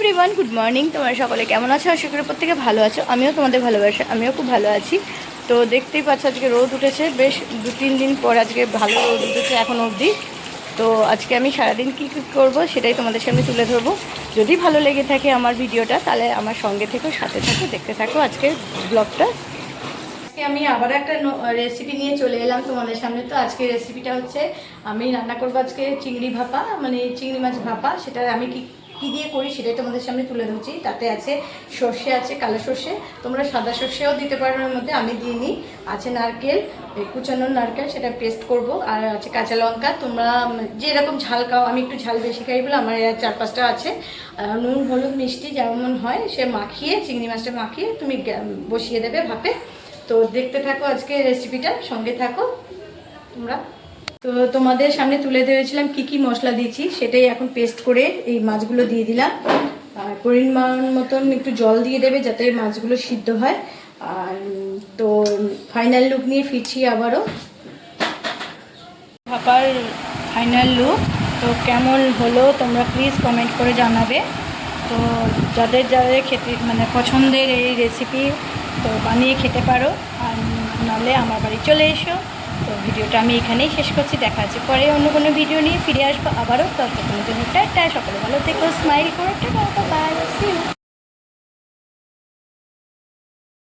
Everyone good morning তোমরা সকলে কেমন আছো? আশা করি প্রত্যেকে ভালো আছো। আমিও তোমাদের ভালোবাসা, আমিও খুব ভালো আছি। তো দেখতেই পাচ্ছ আজকে রোদ উঠেছে। বেশ দু তিন দিন পর আজকে ভালো রোদ উঠেছে এখন অবধি। তো আজকে আমি সারাদিন কী কী করব সেটাই তোমাদের সামনে তুলে ধরবো। যদি ভালো লেগে থাকে আমার ভিডিওটা, তাহলে আমার সঙ্গে থেকো, সাথে থাকো, দেখতে থাকো আজকের ব্লগটা। আজকে আমি আবার একটা রেসিপি নিয়ে চলে এলাম তোমাদের সামনে। তো আজকে রেসিপিটা হচ্ছে, আমি রান্না করব আজকে চিংড়ি ভাপা মানে চিংড়ি মাছ ভাপা। সেটা আমি কি কী দিয়ে করি সেটাই তোমাদের সামনে তুলে ধরছি। তাতে আছে সর্ষে আছে, কালো সর্ষে। তোমরা সাদা সর্ষেও দিতে পারো এর মধ্যে, আমি দিয়ে দিইনি আছে নারকেল কুচানো নারকেল, সেটা পেস্ট করব। আর আছে কাঁচা লঙ্কা। তোমরা যে এরকম ঝাল খাও, আমি একটু ঝাল বেশি খাই বলে আমার চার পাঁচটা আছে। নুন, হলুদ, মিষ্টি যেমন হয়, সে মাখিয়ে, চিংড়ি মাছটা মাখিয়ে তুমি বসিয়ে দেবে ভাপে। তো দেখতে থাকো আজকে রেসিপিটা সঙ্গে থাকো। তোমরা তো তোমাদের সামনে তুলে ধরেছিলাম কি কি মশলা দিয়েছি, সেটাই এখন পেস্ট করে এই মাছগুলো দিয়ে দিলাম। আর পরিমাণ মতন একটু জল দিয়ে দেবে যাতে মাছগুলো সিদ্ধ হয়। আর তো ফাইনাল লুক নিয়ে ফিরছি আবারও। ভাপার ফাইনাল লুক তো কেমন হলো তোমরা প্লিজ কমেন্ট করে জানাবে। তো যাদের যাদের খেতে মানে পছন্দের এই রেসিপি তো বানিয়ে খেতে পারো। আর নাহলে আমার বাড়ি চলে এসো। তো ভিডিওটা আমি এখানেই শেষ করছি। দেখা আছে পরে অন্য কোনো ভিডিও নিয়ে ফিরে আসব আবারও। জন্য টাটা, সকলে ভালো থেকো স্মাইল করো, টাটা